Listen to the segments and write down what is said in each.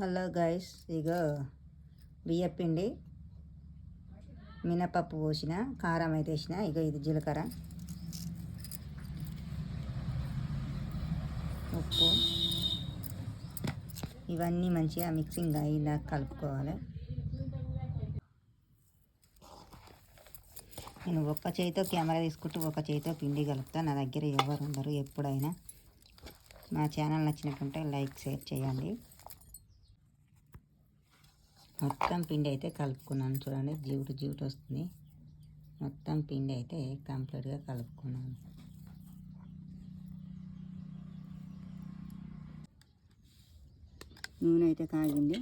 Hello guys ఇగో బియ్యపిండి మినపప్పు పోసిన కారం అయితే వేసిన ఇగో ఇది జీలకర్ర. ఉప్పు. ఇవన్నీ మంచిగా మిక్సింగ్ అయ్యేదాకా కలుపుకోవాలి. నేను ఒక్క చేతితో కెమెరా తీసుకుంటూ ఒక చేతితో పిండి కలుపుతా. నా దగ్గర ఎవరు ఉండరు ఎప్పుడైనా. మా ఛానల్ నచ్చినట్టుంటే లైక్ షేర్ చేయండి. మొత్తం పిండి అయితే కలుపుకున్నాను చూడండి. జీవుడు జీవుడు వస్తుంది. మొత్తం పిండి అయితే కంప్లీట్గా కలుపుకున్నాను. నూనె అయితే కాగింది.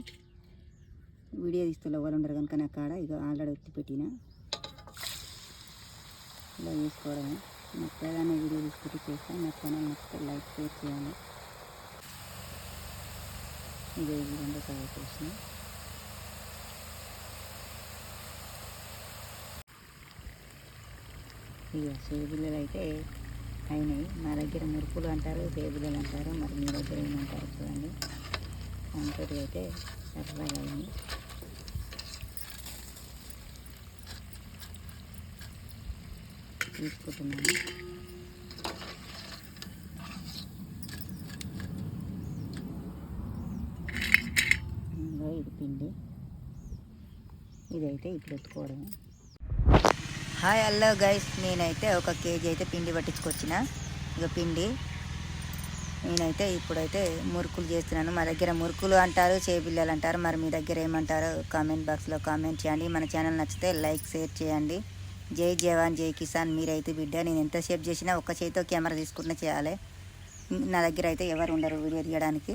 వీడియో తీస్తున్న ఎవరు ఉండరు కనుక నా కాడ. ఇక ఆల్రెడీ ఉత్తి పెట్టిన. ఇలా చేసుకోవడమే. మొత్తగానే వీడియో తీసుకుంటూ చేస్తాను నా ఛానల్ నచ్చితే లైక్ షేర్ చేయాలి ఇదే ఈ విధంగా తయారు చేసిన ఇక సేబుల్లలు అయితే అయినాయి. మా దగ్గర మురుకులు అంటారు సేబుల్లలు అంటారు మరి మీ దగ్గర ఏమంటారు చూడండి. అంతటి అయితే సరదాగా అయింది తీసుకుంటున్నాను. ఇది పిండి. ఇదైతే ఇప్పుడు ఎత్తుకోవడమే హాయ్ హలో గైస్. నేనైతే ఒక కేజీ అయితే పిండి పట్టించుకొచ్చిన. ఇక పిండి. నేనైతే ఇప్పుడైతే మురుకులు చేస్తున్నాను. మా దగ్గర మురుకులు అంటారు చేపిల్లలు అంటారు. మరి మీ దగ్గర ఏమంటారో? కామెంట్ బాక్స్లో కామెంట్ చేయండి. మన ఛానల్ నచ్చితే లైక్ షేర్ చేయండి. జై జవాన్ జై కిసాన్. మీరైతే బిడ్డ నేను ఎంతసేపు చేసినా ఒక్క చేతితో కెమెరా తీసుకుంటే చేయాలి. నా దగ్గర అయితే ఎవరు ఉండరు వీడియో తీయడానికి.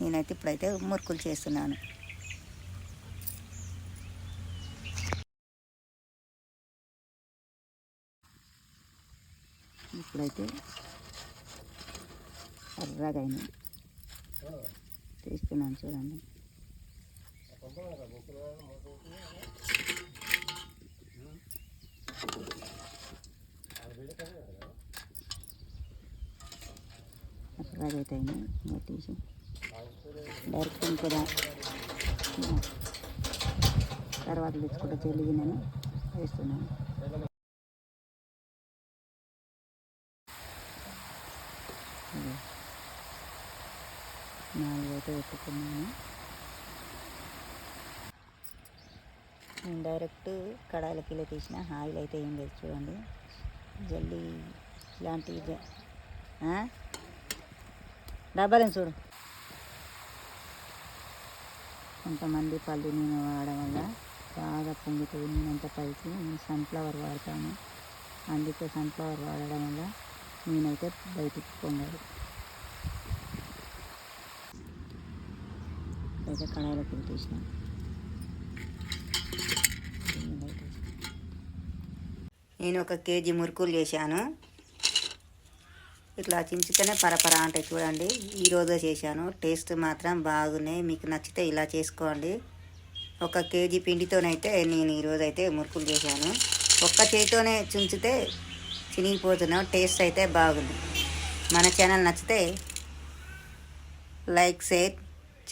నేనైతే ఇప్పుడైతే మురుకులు చేస్తున్నాను. ఇప్పుడైతే ఎర్రగా అయినాయి తీస్తున్నాను చూడండి. ఎర్రగా అయితే అయినాయి తీసి. డైరెక్ట్ ఇంకో తర్వాత తెచ్చుకుంటే. తెలియనని వేస్తున్నాను. అయితే పెట్టుకున్నాను నేను డైరెక్ట్ కడాయిలకి ఇలా తీసిన. ఆయిల్ అయితే ఏం లేదు చూడండి. జల్లి ఇలాంటివి జ- డబ్బాలేం చూడు. కొంతమంది పల్లి నూనె వాడడం వల్ల బాగా పొంగుతుంది నేనంత పైకి నేను సన్ఫ్లవర్ వాడతాను. అందుకే సన్ఫ్లవర్ వాడడం వల్ల నేనైతే బయటికి పొంగదు. అయితే కడాయిలోకి తీసిన నేను ఒక కేజీ మురుకులు చేశాను. ఇట్లా చించితేనే పరపర అంటే చూడండి. ఈరోజే చేశాను. టేస్ట్ మాత్రం బాగున్నాయి. మీకు నచ్చితే ఇలా చేసుకోండి. ఒక కేజీ పిండితోనైతే నేను ఈరోజు అయితే మురుకులు చేశాను. ఒక్క చేతితోనే చుంచితే చినిగిపోతున్నాం. టేస్ట్ అయితే బాగుంది. మన ఛానల్ నచ్చితే లైక్ షేర్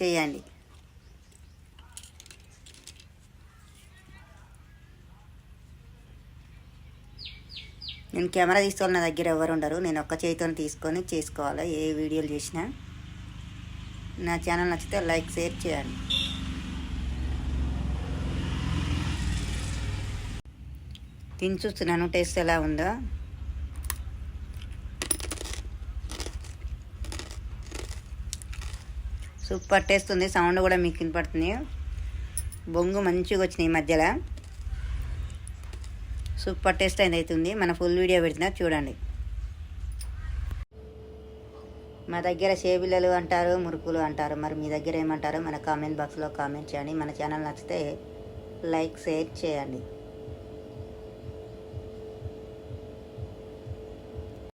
చేయండి. నేను కెమెరా తీసుకోవాలి నా దగ్గర ఎవరు ఉండరు. నేను ఒక్క చేతితో తీసుకొని చేసుకోవాలి ఏ వీడియోలు చేసినా. నా ఛానల్ నచ్చితే లైక్ షేర్ చేయండి. తిని చూస్తున్నాను టేస్ట్ ఎలా ఉందో. సూపర్ టేస్ట్ ఉంది సౌండ్ కూడా మీకు వినపడుతుంది. బొంగు మంచిగా వచ్చినాయి ఈ మధ్యలో. సూపర్ టేస్ట్ అయింది అవుతుంది. మన ఫుల్ వీడియో పెడుతున్నా చూడండి. మా దగ్గర సేబిల్లలు అంటారు మురుకులు అంటారు. మరి మీ దగ్గర ఏమంటారో మన కామెంట్ బాక్స్లో కామెంట్ చేయండి. మన ఛానల్ నచ్చితే లైక్ షేర్ చేయండి.